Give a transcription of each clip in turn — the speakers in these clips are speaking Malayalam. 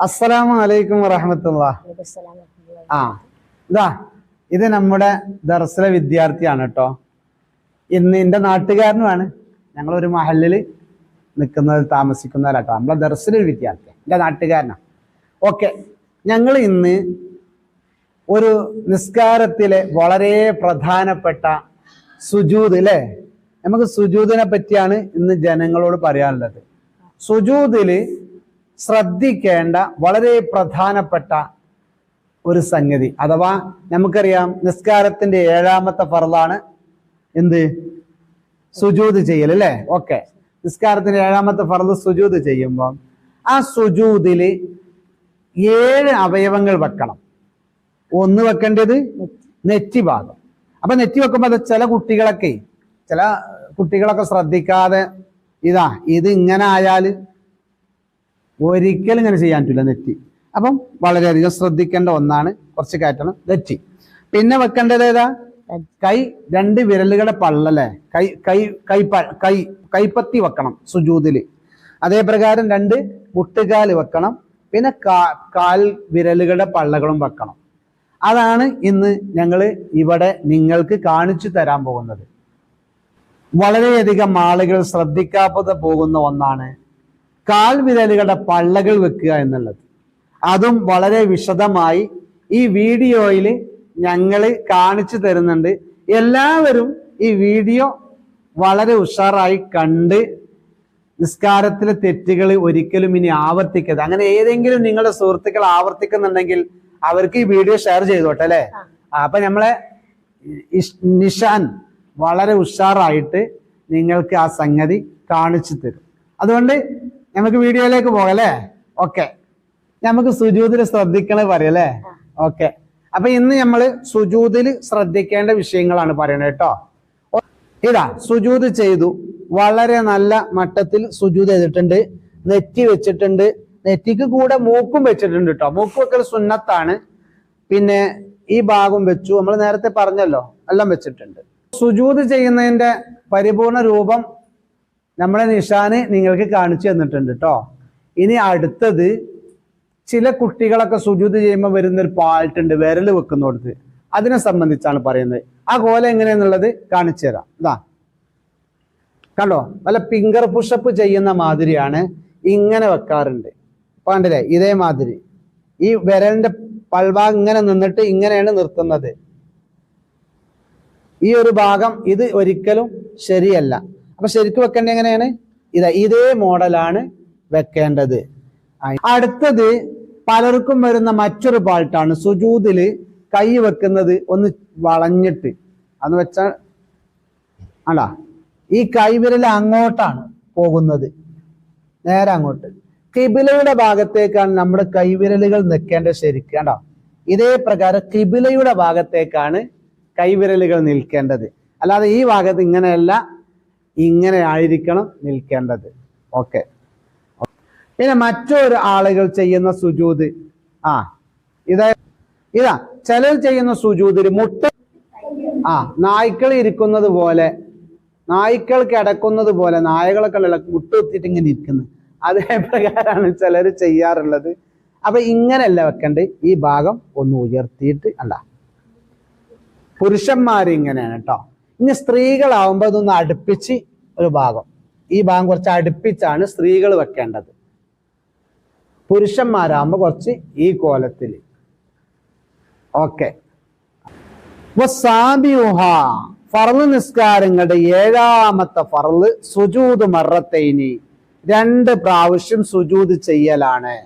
അസ്സലാമു അലൈക്കും വറഹമത്തുള്ള ആ ഇതാ ഇത് നമ്മുടെ ദർസിലെ വിദ്യാർത്ഥിയാണ് കേട്ടോ ഇന്ന് എന്റെ നാട്ടുകാരനുമാണ്. ഞങ്ങൾ ഒരു മഹലിൽ നിൽക്കുന്നത് താമസിക്കുന്നവരാട്ടോ നമ്മളെ ദർസിലെ ഒരു വിദ്യാർത്ഥി എന്റെ നാട്ടുകാരനാണ് ഓക്കെ ഞങ്ങൾ ഇന്ന് ഒരു നിസ്കാരത്തിലെ വളരെ പ്രധാനപ്പെട്ട സുജൂത് അല്ലേ നമുക്ക് സുജൂദിനെ പറ്റിയാണ് ഇന്ന് ജനങ്ങളോട് പറയാനുള്ളത്. സുജൂദിൽ ശ്രദ്ധിക്കേണ്ട വളരെ പ്രധാനപ്പെട്ട ഒരു സംഗതി. അഥവാ നമുക്കറിയാം നിസ്കാരത്തിന്റെ ഏഴാമത്തെ ഫറലാണ് എന്ത്? സുജൂത് ചെയ്യൽ അല്ലേ? ഓക്കെ. നിസ്കാരത്തിന്റെ ഏഴാമത്തെ ഫറൽ സുജൂത് ചെയ്യുമ്പോൾ ആ സുജൂതിൽ ഏഴ് അവയവങ്ങൾ വെക്കണം. ഒന്ന് വെക്കേണ്ടത് നെറ്റി ഭാഗം. അപ്പൊ നെറ്റി വെക്കുമ്പോൾ അത് ചില കുട്ടികളൊക്കെ ചില കുട്ടികളൊക്കെ ശ്രദ്ധിക്കാതെ ഇതാ ഇത് ഇങ്ങനെ ആയാൽ ഒരിക്കലും ഇങ്ങനെ ചെയ്യാൻ പറ്റില്ല നെറ്റി. അപ്പം വളരെയധികം ശ്രദ്ധിക്കേണ്ട ഒന്നാണ് കുറച്ച് കയറ്റണം നെറ്റി. പിന്നെ വെക്കേണ്ടത് ഏതാ? കൈ രണ്ട് വിരലുകളുടെ പള്ളല്ലേ? കൈ കൈ കൈ കൈ കൈപ്പത്തി വെക്കണം സുജൂതിൽ അതേ പ്രകാരം രണ്ട് മുട്ടുകാൽ വെക്കണം പിന്നെ കാൽ വിരലുകളുടെ പള്ളകളും വെക്കണം. അതാണ് ഇന്ന് ഞങ്ങൾ ഇവിടെ നിങ്ങൾക്ക് കാണിച്ചു തരാൻ പോകുന്നത്. വളരെയധികം ആളുകൾ ശ്രദ്ധിക്കാതെ പോകുന്ന ഒന്നാണ് കാൽ വിരലുകളുടെ പള്ളകൾ വെക്കുക എന്നുള്ളത്. അതും വളരെ വിശദമായി ഈ വീഡിയോയിൽ ഞങ്ങൾ കാണിച്ചു തരുന്നുണ്ട്. എല്ലാവരും ഈ വീഡിയോ വളരെ ഉഷാറായി കണ്ട് നിസ്കാരത്തിലെ തെറ്റുകൾ ഒരിക്കലും ഇനി ആവർത്തിക്കരുത്. അങ്ങനെ ഏതെങ്കിലും നിങ്ങളുടെ സുഹൃത്തുക്കൾ ആവർത്തിക്കുന്നുണ്ടെങ്കിൽ അവർക്ക് ഈ വീഡിയോ ഷെയർ ചെയ്തോട്ടെ അല്ലേ? അപ്പൊ നമ്മളെ നിഷാൻ വളരെ ഉഷാറായിട്ട് നിങ്ങൾക്ക് ആ സംഗതി കാണിച്ചു തരും. അതുകൊണ്ട് നമുക്ക് വീഡിയോയിലേക്ക് പോകാം അല്ലേ? ഓക്കെ. നമുക്ക് സുജൂതിൽ ശ്രദ്ധിക്കണത് അല്ലേ? ഓക്കെ. അപ്പൊ ഇന്ന് നമ്മൾ സുജൂതിൽ ശ്രദ്ധിക്കേണ്ട വിഷയങ്ങളാണ് പറയണത് കേട്ടോ. ഇതാ സുജൂത് ചെയ്തു. വളരെ നല്ല മട്ടത്തിൽ സുജൂത് ചെയ്തിട്ടുണ്ട്. നെറ്റി വെച്ചിട്ടുണ്ട്. നെറ്റിക്ക് കൂടെ മൂക്കും വെച്ചിട്ടുണ്ട് കേട്ടോ മൂക്ക് വെക്കൽ സുന്നത്താണ്. പിന്നെ ഈ ഭാഗം വെച്ചു. നമ്മൾ നേരത്തെ പറഞ്ഞല്ലോ എല്ലാം വെച്ചിട്ടുണ്ട്. സുജൂത് ചെയ്യുന്നതിന്റെ പരിപൂർണ രൂപം നമ്മളെ നിഷാന് നിങ്ങൾക്ക് കാണിച്ചു തന്നിട്ടുണ്ട് കേട്ടോ ഇനി അടുത്തത് ചില കുട്ടികളൊക്കെ സുജൂത് ചെയ്യുമ്പോൾ വരുന്ന ഒരു പാൾട്ടുണ്ട് വിരൽ വെക്കുന്നിടത്ത്. അതിനെ സംബന്ധിച്ചാണ് പറയുന്നത്. ആ കോല എങ്ങനെയെന്നുള്ളത് കാണിച്ചു തരാം. ഇതാ. കണ്ടോ? നല്ല ഫിംഗർ പുഷപ്പ് ചെയ്യുന്ന മാതിരിയാണ് ഇങ്ങനെ വെക്കാറുണ്ട്. കണ്ടില്ലേ? ഇതേമാതിരി. ഈ വിരലിന്റെ പൾഭാഗം ഇങ്ങനെ നിന്നിട്ട് ഇങ്ങനെയാണ് നിർത്തുന്നത്. ഈ ഒരു ഭാഗം ഇത് ഒരിക്കലും ശരിയല്ല. അപ്പൊ ശരിക്കും വെക്കേണ്ടത് എങ്ങനെയാണ്? ഇതാ ഇതേ മോഡലാണ് വെക്കേണ്ടത്. അടുത്തത് പലർക്കും വരുന്ന മറ്റൊരു പാൾട്ടാണ് സുജൂതിൽ കൈ വെക്കുന്നത് ഒന്ന് വളഞ്ഞിട്ട്. അന്ന് വെച്ചാൽ ആണ്ടാ ഈ കൈവിരൽ അങ്ങോട്ടാണ് പോകുന്നത്. നേരെ അങ്ങോട്ട്. കിബിലയുടെ ഭാഗത്തേക്കാണ് നമ്മുടെ കൈവിരലുകൾ നിൽക്കേണ്ടത് ശരിക്കും കണ്ടോ? ഇതേ പ്രകാരം കിബിലയുടെ ഭാഗത്തേക്കാണ് കൈവിരലുകൾ നിൽക്കേണ്ടത്. അല്ലാതെ ഈ ഭാഗത്ത് ഇങ്ങനെയല്ല. ഇങ്ങനെ ആയിരിക്കണം നിൽക്കേണ്ടത്. ഓക്കെ. പിന്നെ മറ്റൊരു ആളുകൾ ചെയ്യുന്ന സുജൂത്. ആ ഇതാ ഇതാ ചിലർ ചെയ്യുന്ന സുജൂതിൽ മുട്ട ആ നായ്ക്കൾ ഇരിക്കുന്നത് പോലെ നായ്ക്കൾ കിടക്കുന്നത് പോലെ നായകളൊക്കെ ഉള്ള മുട്ടുകുത്തിയിട്ട് ഇങ്ങനെ ഇരിക്കുന്നത് അതേ പ്രകാരമാണ് ചിലർ ചെയ്യാറുള്ളത്. അപ്പൊ ഇങ്ങനെയല്ല വെക്കണ്ട്? ഈ ഭാഗം ഒന്ന് ഉയർത്തിയിട്ട് അല്ല പുരുഷന്മാർ ഇങ്ങനെയാണ് കേട്ടോ. ഇനി സ്ത്രീകളാവുമ്പോൾ ഇതൊന്ന് അടുപ്പിച്ച് ഒരു ഭാഗം. ഈ ഭാഗം കുറച്ച് അടുപ്പിച്ചാണ് സ്ത്രീകൾ വെക്കേണ്ടത്. പുരുഷന്മാരാകുമ്പോൾ കുറച്ച് ഈ കോലത്തിൽ ഓക്കെ. ഫറൽ നിസ്കാരങ്ങളുടെ ഏഴാമത്തെ ഫറൽ സുജൂത് മറത്തൈനി. രണ്ട് പ്രാവശ്യം സുജൂത് ചെയ്യലാണ്.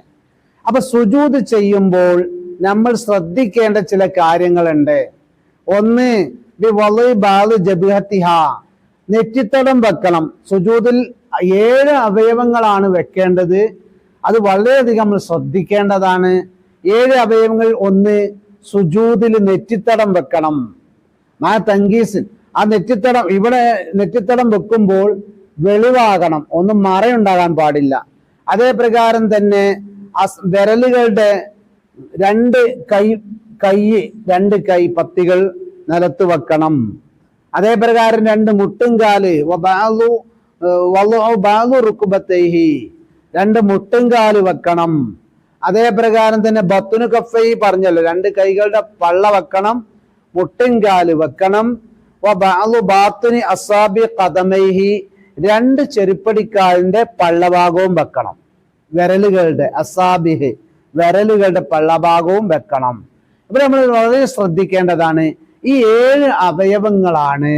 അപ്പൊ സുജൂത് ചെയ്യുമ്പോൾ നമ്മൾ ശ്രദ്ധിക്കേണ്ട ചില കാര്യങ്ങളുണ്ട്. ഒന്ന് നെറ്റിത്തടം വെക്കണം. സുജൂതിൽ ഏഴ് അവയവങ്ങളാണ് വെക്കേണ്ടത്. അത് വളരെയധികം നമ്മൾ ശ്രദ്ധിക്കേണ്ടതാണ്. ഏഴ് അവയവങ്ങൾ ഒന്ന് സുജൂതിൽ നെറ്റിത്തടം വെക്കണം. മാ തങ്കീസ് ആ നെറ്റിത്തടം ഇവിടെ നെറ്റിത്തടം വെക്കുമ്പോൾ വെളിവാകണം. ഒന്നും മറയുണ്ടാകാൻ പാടില്ല. അതേ പ്രകാരം തന്നെ വിരലുകളുടെ രണ്ട് കൈ കൈ രണ്ട് കൈ പത്തികൾ നിലത്ത് വെക്കണം. അതേ പ്രകാരം രണ്ട് മുട്ടും കാൽ റുക്കുബത്തേഹി രണ്ട് മുട്ടുംകാൽ വെക്കണം. അതേപ്രകാരം തന്നെ ബത്തുനു കഫൈ പറഞ്ഞല്ലോ രണ്ട് കൈകളുടെ പള്ള വെക്കണം മുട്ടും കാൽ വെക്കണം. ബാത്തുനി അസാബി കഥമൈഹി രണ്ട് ചെരുപ്പടിക്കാലിന്റെ പള്ളഭാഗവും വെക്കണം. വിരലുകളുടെ അസാബിഹ് വിരലുകളുടെ പള്ളഭാഗവും വെക്കണം. ഇപ്പൊ നമ്മൾ വളരെ ശ്രദ്ധിക്കേണ്ടതാണ് ഈ ഏഴ് അവയവങ്ങളാണ്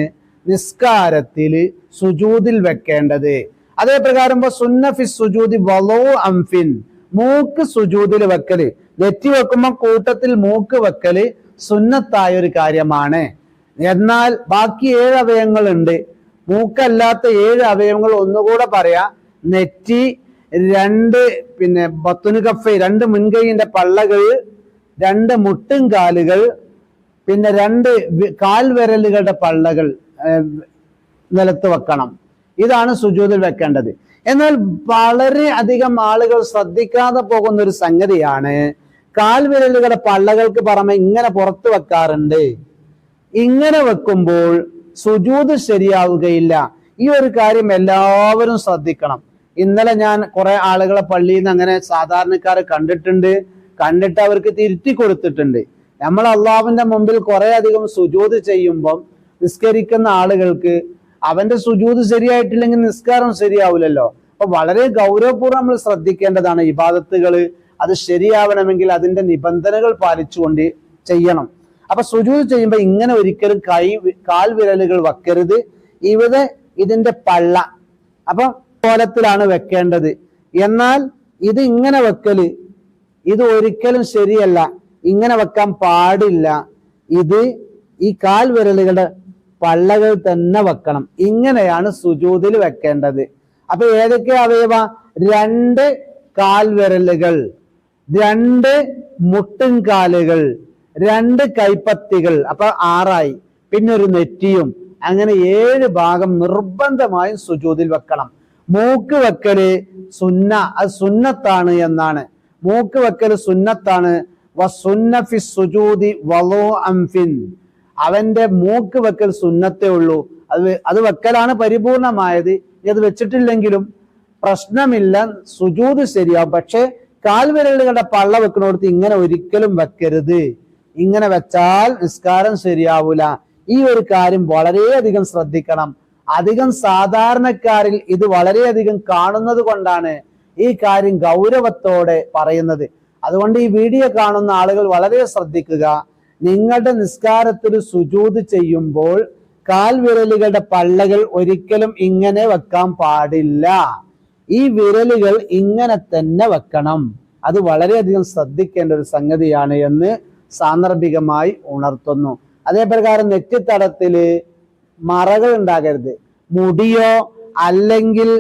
നിസ്കാരത്തിൽ സുജൂതിൽ വെക്കേണ്ടത്. അതേ പ്രകാരം സുന്നഫി സുജൂതി വളോ അംഫിൻ. മൂക്ക് സുജൂതിൽ വെക്കൽ. നെറ്റി വെക്കുമ്പോൾ കൂട്ടത്തിൽ മൂക്ക് വെക്കൽ സുന്നത്തായ ഒരു കാര്യമാണ്. എന്നാൽ ബാക്കി ഏഴ് അവയവങ്ങളുണ്ട്. മൂക്കല്ലാത്ത ഏഴ് അവയവങ്ങൾ ഒന്നുകൂടെ പറയാ. നെറ്റി രണ്ട് പിന്നെ ബത്തുനു കഫ രണ്ട് മുൻകൈയിന്റെ പള്ളകൾ രണ്ട് മുട്ടും കാലുകൾ പിന്നെ രണ്ട് കാൽവിരലുകളുടെ പള്ളകൾ നിലത്ത് വെക്കണം. ഇതാണ് സുജൂതിൽ വെക്കേണ്ടത്. എന്നാൽ വളരെ അധികം ആളുകൾ ശ്രദ്ധിക്കാതെ പോകുന്ന ഒരു സംഗതിയാണ് കാൽവിരലുകളുടെ പള്ളകൾക്ക് പുറമെ ഇങ്ങനെ പുറത്ത് വെക്കാറുണ്ട്. ഇങ്ങനെ വെക്കുമ്പോൾ സുജൂത് ശരിയാവുകയില്ല. ഈ ഒരു കാര്യം എല്ലാവരും ശ്രദ്ധിക്കണം. ഇന്നലെ ഞാൻ കുറെ ആളുകളെ പള്ളിയിൽ നിന്ന് അങ്ങനെ സാധാരണക്കാരെ കണ്ടിട്ടുണ്ട്. കണ്ടിട്ട് അവർക്ക് തിരുത്തി കൊടുത്തിട്ടുണ്ട്. നമ്മൾ അള്ളാഹുവിന്റെ മുമ്പിൽ കുറെ അധികം സുജൂത് ചെയ്യുമ്പം നിസ്കരിക്കുന്ന ആളുകൾക്ക് അവന്റെ സുജൂത് ശരിയായിട്ടില്ലെങ്കിൽ നിസ്കാരം ശരിയാവില്ലല്ലോ അപ്പൊ വളരെ ഗൗരവപൂർവം നമ്മൾ ശ്രദ്ധിക്കേണ്ടതാണ് ഇബാദത്തുകൾ അത് ശരിയാവണമെങ്കിൽ അതിന്റെ നിബന്ധനകൾ പാലിച്ചുകൊണ്ട് ചെയ്യണം. അപ്പൊ സുജൂത് ചെയ്യുമ്പോൾ ഇങ്ങനെ ഒരിക്കലും കൈ കാൽ വിരലുകൾ വെക്കരുത്. ഇവിടെ ഇതിന്റെ പള്ള അപ്പൊ കോലത്തിലാണ് വെക്കേണ്ടത്. എന്നാൽ ഇത് ഇങ്ങനെ വെക്കൽ ഇത് ഒരിക്കലും ശരിയല്ല. ഇങ്ങനെ വെക്കാൻ പാടില്ല. ഇത് ഈ കാൽ വിരലുകളുടെ പള്ളകൾ തന്നെ വെക്കണം. ഇങ്ങനെയാണ് സുജൂതിൽ വെക്കേണ്ടത്. അപ്പൊ ഏതൊക്കെ അവയവ? രണ്ട് കാൽ വിരലുകൾ രണ്ട് മുട്ടും കാലുകൾ രണ്ട് കൈപ്പത്തികൾ. അപ്പൊ ആറായി. പിന്നെ ഒരു നെറ്റിയും. അങ്ങനെ ഏഴ് ഭാഗം നിർബന്ധമായും സുജൂതിൽ വെക്കണം. മൂക്ക് വെക്കൽ സുന്ന അത് സുന്നത്താണ് എന്നാണ്. മൂക്ക് വെക്കൽ സുന്നത്താണ്. അവന്റെ മൂക്ക് വെക്കൽ സുന്നത്തേ ഉള്ളൂ. അത് അത് വെക്കലാണ് പരിപൂർണമായത്. ഇനി അത് വെച്ചിട്ടില്ലെങ്കിലും പ്രശ്നമില്ല. സുജൂത് ശരിയാവും. പക്ഷെ കാൽവിരലുകളുടെ പള്ള വെക്കണോടത്ത് ഇങ്ങനെ ഒരിക്കലും വെക്കരുത്. ഇങ്ങനെ വെച്ചാൽ നിസ്കാരം ശരിയാവൂല. ഈ ഒരു കാര്യം വളരെയധികം ശ്രദ്ധിക്കണം. അധികം സാധാരണക്കാരിൽ ഇത് വളരെയധികം കാണുന്നത് കൊണ്ടാണ് ഈ കാര്യം ഗൗരവത്തോടെ പറയുന്നത്. അതുകൊണ്ട് ഈ വീഡിയോ കാണുന്ന ആളുകൾ വളരെ ശ്രദ്ധിക്കുക. നിങ്ങളുടെ നിസ്കാരത്തിൽ സുജൂത് ചെയ്യുമ്പോൾ കാൽവിരലുകളുടെ പള്ളകൾ ഒരിക്കലും ഇങ്ങനെ വെക്കാൻ പാടില്ല. ഈ വിരലുകൾ ഇങ്ങനെ തന്നെ വെക്കണം. അത് വളരെയധികം ശ്രദ്ധിക്കേണ്ട ഒരു സംഗതിയാണ് എന്ന് സാന്ദർഭികമായി ഉണർത്തുന്നു. അതേപ്രകാരം നെറ്റിത്തടത്തിൽ മറകൾ ഉണ്ടാകരുത്. മുടിയോ അല്ലെങ്കിൽ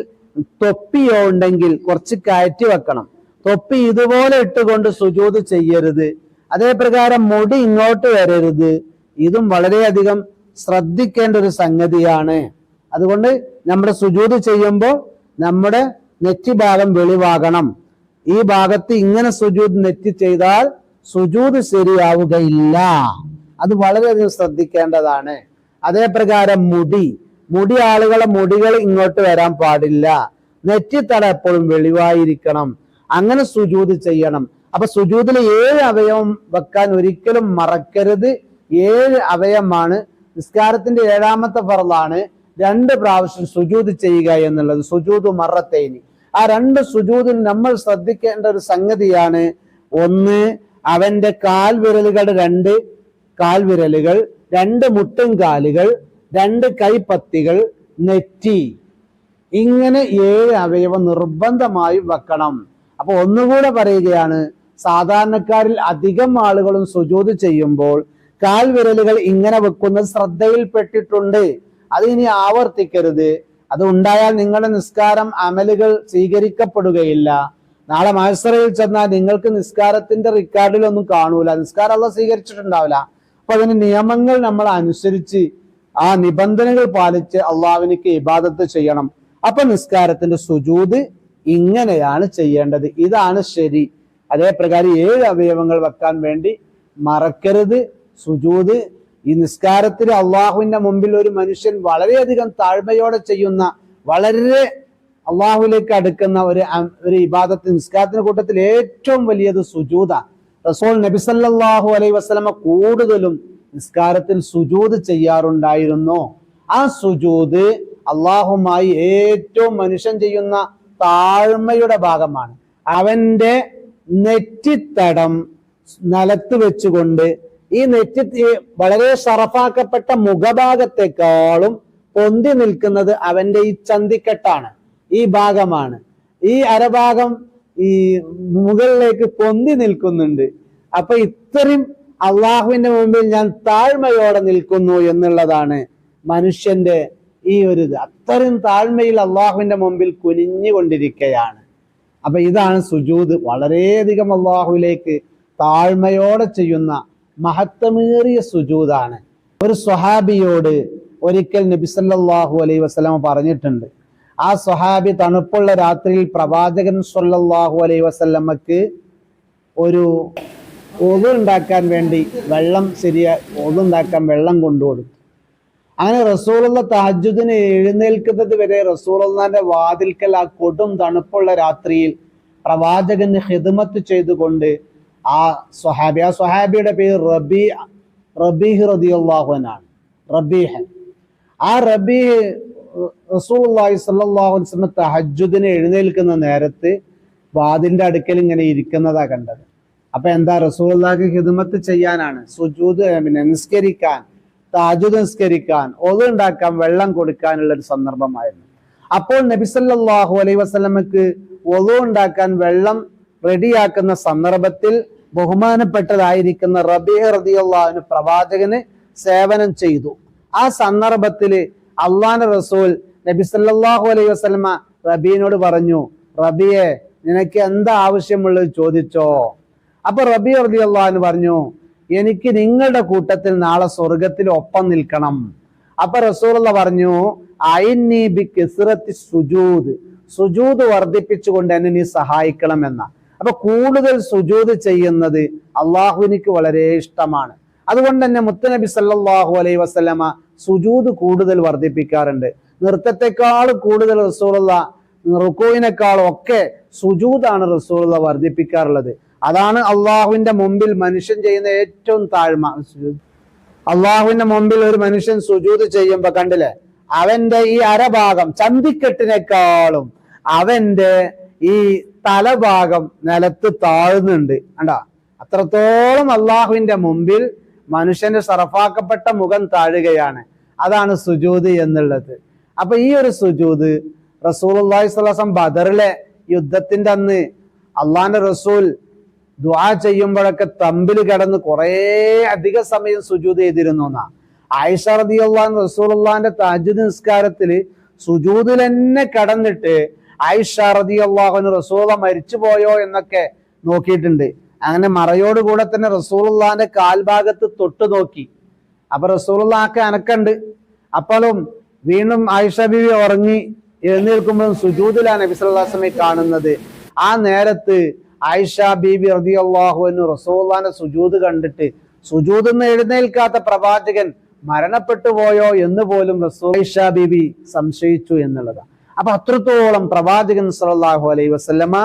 തൊപ്പിയോ ഉണ്ടെങ്കിൽ കുറച്ച് കയറ്റി വെക്കണം. തൊപ്പി ഇതുപോലെ ഇട്ടുകൊണ്ട് സുജൂത് ചെയ്യരുത്. അതേപ്രകാരം മുടി ഇങ്ങോട്ട് വരരുത്. ഇതും വളരെയധികം ശ്രദ്ധിക്കേണ്ട ഒരു സംഗതിയാണ്. അതുകൊണ്ട് നമ്മുടെ സുജൂത് ചെയ്യുമ്പോൾ നമ്മുടെ നെറ്റി ഭാഗം വെളിവാകണം. ഈ ഭാഗത്ത് ഇങ്ങനെ സുജൂത് നെറ്റി ചെയ്താൽ സുജൂത് ശരിയാവുകയില്ല. അത് വളരെയധികം ശ്രദ്ധിക്കേണ്ടതാണ്. അതേപ്രകാരം മുടി. മുടി ആളുകളെ മുടികൾ ഇങ്ങോട്ട് വരാൻ പാടില്ല. നെറ്റിത്തട എപ്പോഴും വെളിവായിരിക്കണം. അങ്ങനെ സുജൂത് ചെയ്യണം. അപ്പൊ സുജൂതിൽ ഏഴ് അവയവം വെക്കാൻ ഒരിക്കലും മറക്കരുത്. ഏഴ് അവയവമാണ്. നിസ്കാരത്തിന്റെ ഏഴാമത്തെ ഫറലാണ് രണ്ട് പ്രാവശ്യം സുജൂത് ചെയ്യുക എന്നുള്ളത്. സുജൂത് മറത്തേനി ആ രണ്ട് സുജൂതിൽ നമ്മൾ ശ്രദ്ധിക്കേണ്ട ഒരു സംഗതിയാണ് ഒന്ന് അവന്റെ കാൽവിരലുകൾ രണ്ട് കാൽവിരലുകൾ രണ്ട് മുട്ടും കാലുകൾ രണ്ട് കൈപ്പത്തികൾ നെറ്റി. ഇങ്ങനെ ഏഴ് അവയവം നിർബന്ധമായും വെക്കണം. അപ്പൊ ഒന്നുകൂടെ പറയുകയാണ് സാധാരണക്കാരിൽ അധികം ആളുകളും സുജൂത് ചെയ്യുമ്പോൾ കാൽവിരലുകൾ ഇങ്ങനെ വെക്കുന്നത് ശ്രദ്ധയിൽപ്പെട്ടിട്ടുണ്ട്. അത് ഇനി ആവർത്തിക്കരുത്. അത് ഉണ്ടായാൽ നിങ്ങളുടെ നിസ്കാരം അമലുകൾ സ്വീകരിക്കപ്പെടുകയില്ല. നാളെ മത്സരയിൽ ചെന്നാൽ നിങ്ങൾക്ക് നിസ്കാരത്തിന്റെ റെക്കോർഡിലൊന്നും കാണൂല. നിസ്കാരം അല്ല സ്വീകരിച്ചിട്ടുണ്ടാവില്ല. അപ്പൊ അതിന് നിയമങ്ങൾ നമ്മൾ അനുസരിച്ച് ആ നിബന്ധനകൾ പാലിച്ച് അള്ളാവിനിക്ക് ഇബാദത്ത് ചെയ്യണം. അപ്പൊ നിസ്കാരത്തിന്റെ സുജൂത് ഇങ്ങനെയാണ് ചെയ്യേണ്ടത്. ഇതാണ് ശരി. അതേപ്രകാരം ഏഴ് അവയവങ്ങൾ വെക്കാൻ വേണ്ടി മറക്കരുത് സുജൂത്. ഈ നിസ്കാരത്തിൽ അള്ളാഹുവിന്റെ മുമ്പിൽ ഒരു മനുഷ്യൻ വളരെയധികം താഴ്മയോടെ ചെയ്യുന്ന വളരെ അള്ളാഹുലേക്ക് അടുക്കുന്ന ഒരു ഒരു ഇബാദത്ത് നിസ്കാരത്തിന്റെ കൂട്ടത്തിൽ ഏറ്റവും വലിയത് സുജൂദ റസോൾ നബിസല്ലാഹു അലൈഹി വസല്ലമ കൂടുതലും നിസ്കാരത്തിൽ സുജൂത് ചെയ്യാറുണ്ടായിരുന്നു. ആ സുജൂത് അള്ളാഹുമായി ഏറ്റവും മനുഷ്യൻ ചെയ്യുന്ന താഴ്മയുടെ ഭാഗമാണ്. അവന്റെ നെറ്റിത്തടം നിലത്ത് വെച്ചുകൊണ്ട് ഈ നെറ്റി വളരെ ഷറഫാക്കപ്പെട്ട മുഖഭാഗത്തെക്കാളും പൊന്തി നിൽക്കുന്നത് അവന്റെ ഈ ചന്തിക്കെട്ടാണ്. ഈ ഭാഗമാണ്. ഈ അരഭാഗം ഈ മുകളിലേക്ക് പൊന്തി നിൽക്കുന്നുണ്ട്. അപ്പൊ ഇത്രയും അള്ളാഹുവിന്റെ മുമ്പിൽ ഞാൻ താഴ്മയോടെ നിൽക്കുന്നു എന്നുള്ളതാണ് മനുഷ്യന്റെ ഈ ഒരു ഇത്. അത്രയും താഴ്മയിൽ അള്ളാഹുവിന്റെ മുമ്പിൽ കുനിഞ്ഞുകൊണ്ടിരിക്കുകയാണ് അപ്പൊ ഇതാണ് സുജൂദ്. വളരെയധികം അള്ളാഹുവിലേക്ക് താഴ്മയോടെ ചെയ്യുന്ന മഹത്വമേറിയ സുജൂദാണ്. ഒരു സ്വഹാബിയോട് ഒരിക്കൽ നബിസല്ലാഹു അലൈ വസ്ലമ പറഞ്ഞിട്ടുണ്ട്. ആ സ്വഹാബി തണുപ്പുള്ള രാത്രിയിൽ പ്രവാചകൻ സല്ലല്ലാഹു അലൈ വസല്ലമക്ക് ഒരു ഒതു ഉണ്ടാക്കാൻ വേണ്ടി വെള്ളം ശരിയാ ഒതുണ്ടാക്കാൻ വെള്ളം കൊണ്ടുകൊടുത്തു. അങ്ങനെ റസൂലുള്ള താജുദിന് എഴുന്നേൽക്കുന്നത് വരെ റസൂലുള്ളാന്റെ വാതിൽക്കൽ ആ കൊടും തണുപ്പുള്ള രാത്രിയിൽ പ്രവാചകന് ഹിദ്മത്ത് ചെയ്തുകൊണ്ട് ആ സ്വഹാബി ആ സ്വഹാബിയുടെ പേര് റബി റബീഹ് റദിയുള്ളാഹുനാണ് റബീഹൻ. ആ റബീഹ് അലൈഹി വസല്ലം തഹജുദിന് എഴുന്നേൽക്കുന്ന നേരത്ത് വാതിന്റെ അടുക്കൽ ഇങ്ങനെ ഇരിക്കുന്നതാ കണ്ടത്. അപ്പൊ എന്താ റസൂലുള്ളാഹിക്ക് ഹിദ്മത്ത് ചെയ്യാനാണ്? സുജൂദ് പിന്നെ നിസ്കരിക്കാൻ താജുദ് നിസ്കരിക്കാൻ ഒതുണ്ടാക്കാൻ വെള്ളം കൊടുക്കാനുള്ള ഒരു സന്ദർഭമായിരുന്നു. അപ്പോൾ നബിസല്ലാഹു അലൈഹി വസല്ലമക്ക് ഒതു ഉണ്ടാക്കാൻ വെള്ളം റെഡിയാക്കുന്ന സന്ദർഭത്തിൽ ബഹുമാനപ്പെട്ടതായിരിക്കുന്ന റബി റളിയല്ലാഹു പ്രവാചകന് സേവനം ചെയ്തു. ആ സന്ദർഭത്തിൽ അള്ളാന്റെ റസൂൽ നബിസല്ലാഹു അലൈഹി വസല്ലമ റബീനോട് പറഞ്ഞു റബിയെ നിനക്ക് എന്താ ആവശ്യമുള്ളത് ചോദിച്ചോ? അപ്പൊ റബി റളിയല്ലാഹു പറഞ്ഞു എനിക്ക് നിങ്ങളുടെ കൂട്ടത്തിൽ നാളെ സ്വർഗത്തിൽ ഒപ്പം നിൽക്കണം. അപ്പൊ റസൂലുള്ള പറഞ്ഞു അയിന്നീ ബി സുജൂദ്. സുജൂദ് വർദ്ധിപ്പിച്ചുകൊണ്ട് എന്നെ നീ സഹായിക്കണം എന്ന. അപ്പൊ കൂടുതൽ സുജൂദ് ചെയ്യുന്നത് അള്ളാഹുവിനിക്ക് വളരെ ഇഷ്ടമാണ്. അതുകൊണ്ട് തന്നെ മുത്തനബി സല്ലാഹു അലൈ വസല്ലമ സുജൂദ് കൂടുതൽ വർദ്ധിപ്പിക്കാറുണ്ട്. നൃത്തത്തെക്കാൾ കൂടുതൽ റസൂലുള്ള റുക്കോയിനേക്കാളും ഒക്കെ സുജൂദാണ് റസൂലുള്ള വർദ്ധിപ്പിക്കാറുള്ളത്. അതാണ് അള്ളാഹുവിന്റെ മുമ്പിൽ മനുഷ്യൻ ചെയ്യുന്ന ഏറ്റവും താഴ്മ. അള്ളാഹുവിന്റെ മുമ്പിൽ ഒരു മനുഷ്യൻ സുജൂത് ചെയ്യുമ്പോ കണ്ടില്ലേ? അവന്റെ ഈ അരഭാഗം ചന്തിക്കെട്ടിനേക്കാളും അവന്റെ ഈ തലഭാഗം നിലത്ത് താഴ്ന്നുണ്ട്. കണ്ടാ? അത്രത്തോളം അള്ളാഹുവിന്റെ മുമ്പിൽ മനുഷ്യന്റെ സറഫാക്കപ്പെട്ട മുഖം താഴുകയാണ്. അതാണ് സുജൂത് എന്നുള്ളത്. അപ്പൊ ഈ ഒരു സുജൂത് റസൂൽ അള്ളാഹി ബദറിലെ യുദ്ധത്തിന്റെ അന്ന് അള്ളാന്റെ റസൂൽ ദുആ ചെയ്യുമ്പോഴൊക്കെ തമ്പിൽ കിടന്ന് കുറേ അധിക സമയം സുജൂത് ചെയ്തിരുന്നു എന്നാ. ആയിഷ റളിയല്ലാഹു റസൂലുള്ളാന്റെ തഹജ്ജുദ് നിസ്കാരത്തിൽ സുജൂതിൽ തന്നെ കിടന്നിട്ട് ആയിഷ റളിയല്ലാഹു റസൂല മരിച്ചു പോയോ എന്നൊക്കെ നോക്കിയിട്ടുണ്ട്. അങ്ങനെ മറയോട് കൂടെ തന്നെ റസൂലുള്ളാന്റെ കാൽഭാഗത്ത് തൊട്ട് നോക്കി. അപ്പൊ റസൂലുള്ളാക്ക് അനക്കണ്ട്. അപ്പോഴും വീണ്ടും ആയിഷ ബിവി ഉറങ്ങി എഴുന്നേൽക്കുമ്പോഴും സുജൂദിലാണ് നബി കാണുന്നത്. ആ നേരത്ത് ആയിഷ ബീബി റളിയല്ലാഹു അൻഹു റസൂലുള്ളാന്റെ സുജൂദ് കണ്ടിട്ട് സുജൂത് എന്ന് എഴുന്നേൽക്കാത്ത പ്രവാചകൻ മരണപ്പെട്ടു പോയോ എന്ന് പോലും റസൂൽ ആയിഷ ബീബി സംശയിച്ചു എന്നുള്ളതാണ്. അപ്പൊ അത്രത്തോളം പ്രവാചകൻ സല്ലല്ലാഹു അലൈ വസല്ലമ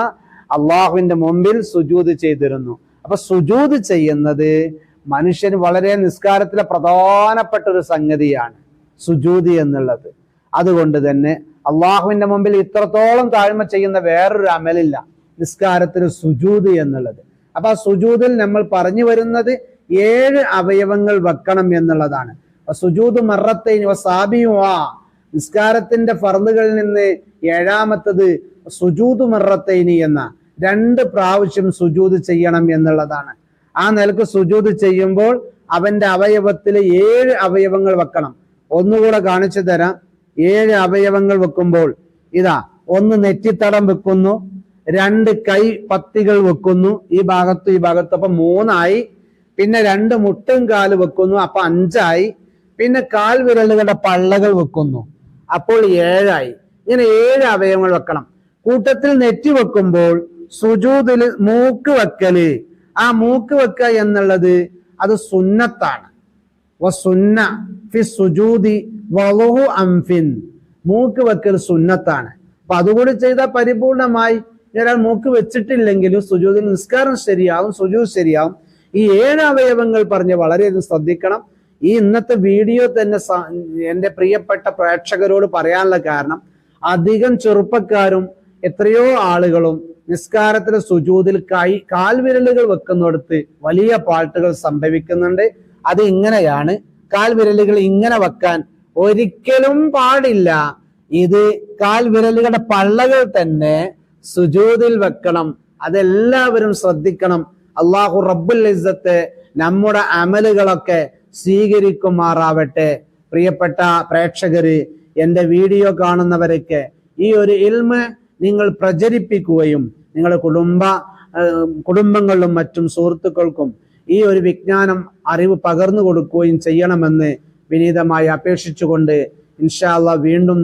അള്ളാഹുവിന്റെ മുമ്പിൽ സുജൂത് ചെയ്തിരുന്നു. അപ്പൊ സുജൂത് ചെയ്യുന്നത് മനുഷ്യൻ വളരെ നിസ്കാരത്തിലെ പ്രധാനപ്പെട്ട ഒരു സംഗതിയാണ് സുജൂത് എന്നുള്ളത്. അതുകൊണ്ട് തന്നെ അള്ളാഹുവിന്റെ മുമ്പിൽ ഇത്രത്തോളം താഴ്മ ചെയ്യുന്ന വേറൊരു അമലില്ല. നിസ്കാരത്തിന് സുജൂത് എന്നുള്ളത്. അപ്പൊ ആ സുജൂതിൽ നമ്മൾ പറഞ്ഞു വരുന്നത് ഏഴ് അവയവങ്ങൾ വെക്കണം എന്നുള്ളതാണ്. സുജൂദ് മറത്തൈൻ സാബിയുവാ നിസ്കാരത്തിന്റെ ഫർദുകളിൽ നിന്ന് ഏഴാമത്തത് സുജൂത് മറത്തൈനി എന്ന രണ്ട് പ്രാവശ്യം സുജൂത് ചെയ്യണം എന്നുള്ളതാണ്. ആ നിലയ്ക്ക് സുജൂത് ചെയ്യുമ്പോൾ അവന്റെ അവയവത്തിൽ ഏഴ് അവയവങ്ങൾ വെക്കണം. ഒന്നുകൂടെ കാണിച്ചു തരാം. ഏഴ് അവയവങ്ങൾ വെക്കുമ്പോൾ ഇതാ ഒന്ന് നെറ്റിത്തടം വെക്കുന്നു രണ്ട് കൈ പത്തികൾ വെക്കുന്നു. ഈ ഭാഗത്തും ഈ ഭാഗത്തും അപ്പൊ മൂന്നായി. പിന്നെ രണ്ട് മുട്ടും കാൽ വെക്കുന്നു. അപ്പൊ അഞ്ചായി. പിന്നെ കാൽ വിരലുകളുടെ പള്ളകൾ വെക്കുന്നു. അപ്പോൾ ഏഴായി. ഇങ്ങനെ ഏഴ് അവയവങ്ങൾ വെക്കണം. കൂട്ടത്തിൽ നെറ്റി വെക്കുമ്പോൾ സുജൂതിൽ മൂക്ക് വെക്കൽ ആ മൂക്ക് വെക്കുക എന്നുള്ളത് അത് സുന്നത്താണ്. ഫി വളഹു അംഫിൻ. മൂക്ക് വെക്കൽ സുന്നത്താണ്. അപ്പൊ അതുകൂടി ചെയ്താൽ പരിപൂർണമായി ഒരാൾ മൂക്ക് വെച്ചിട്ടില്ലെങ്കിലും സുജൂതിൽ നിസ്കാരം ശരിയാവും സുജൂത് ശരിയാവും. ഈ ഏഴ് അവയവങ്ങൾ പറഞ്ഞ് വളരെയധികം ശ്രദ്ധിക്കണം. ഈ ഇന്നത്തെ വീഡിയോ തന്നെ എന്റെ പ്രിയപ്പെട്ട പ്രേക്ഷകരോട് പറയാനുള്ള കാരണം അധികം ചെറുപ്പക്കാരും എത്രയോ ആളുകളും നിസ്കാരത്തിലെ സുജൂതിൽ കൈ കാൽവിരലുകൾ വെക്കുന്നിടത്ത് വലിയ പാട്ടുകൾ സംഭവിക്കുന്നുണ്ട്. അത് ഇങ്ങനെയാണ്. കാൽവിരലുകൾ ഇങ്ങനെ വെക്കാൻ ഒരിക്കലും പാടില്ല. ഇത് കാൽവിരലുകളുടെ പള്ളകൾ തന്നെ സുജൂതിൽ വെക്കണം. അതെല്ലാവരും ശ്രദ്ധിക്കണം. അള്ളാഹു റബ്ബുൽ ഇസ്സത്ത് നമ്മുടെ അമലുകളൊക്കെ സ്വീകരിക്കുമാറാവട്ടെ. പ്രിയപ്പെട്ട പ്രേക്ഷകര് എന്റെ വീഡിയോ കാണുന്നവരൊക്കെ ഈ ഒരു ഇൽമ നിങ്ങൾ പ്രചരിപ്പിക്കുകയും നിങ്ങളുടെ കുടുംബ കുടുംബങ്ങളിലും മറ്റും സുഹൃത്തുക്കൾക്കും ഈ ഒരു വിജ്ഞാനം അറിവ് പകർന്നു കൊടുക്കുകയും ചെയ്യണമെന്ന് വിനീതമായി അപേക്ഷിച്ചുകൊണ്ട് ഇൻഷാല്ല വീണ്ടും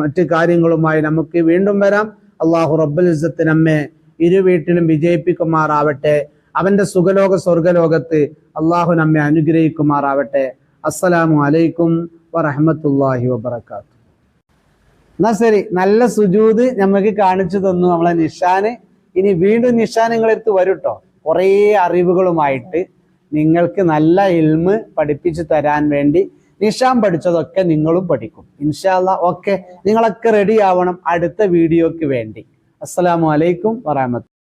മറ്റു കാര്യങ്ങളുമായി നമുക്ക് വീണ്ടും വരാം. അള്ളാഹു റബ്ബുൽ ഇസ്സത്ത് നമ്മെ ഇരു വീട്ടിലും വിജയിപ്പിക്കുമാറാവട്ടെ. അവന്റെ സുഖലോക സ്വർഗലോകത്ത് അള്ളാഹു നമ്മെ അനുഗ്രഹിക്കുമാറാവട്ടെ. അസ്സലാമു അലൈക്കും വറഹമത്തല്ലാഹി വബർക്കാത്തു എന്നാ ശരി നല്ല സുജൂത് നമുക്ക് കാണിച്ചു തന്നു നമ്മളെ നിഷാന്. ഇനി വീണ്ടും നിഷാൻ നിങ്ങളെടുത്ത് വരൂട്ടോ കുറേ അറിവുകളുമായിട്ട് നിങ്ങൾക്ക് നല്ല ഇൽമ് പഠിപ്പിച്ചു തരാൻ വേണ്ടി നിഷാൻ പഠിച്ചതൊക്കെ നിങ്ങളും പഠിക്കും. ഇൻഷാല്ല ഓക്കെ. നിങ്ങളൊക്കെ റെഡി ആവണം അടുത്ത വീഡിയോക്ക് വേണ്ടി. അസ്സലാമു അലൈക്കും വറഹമത്ത്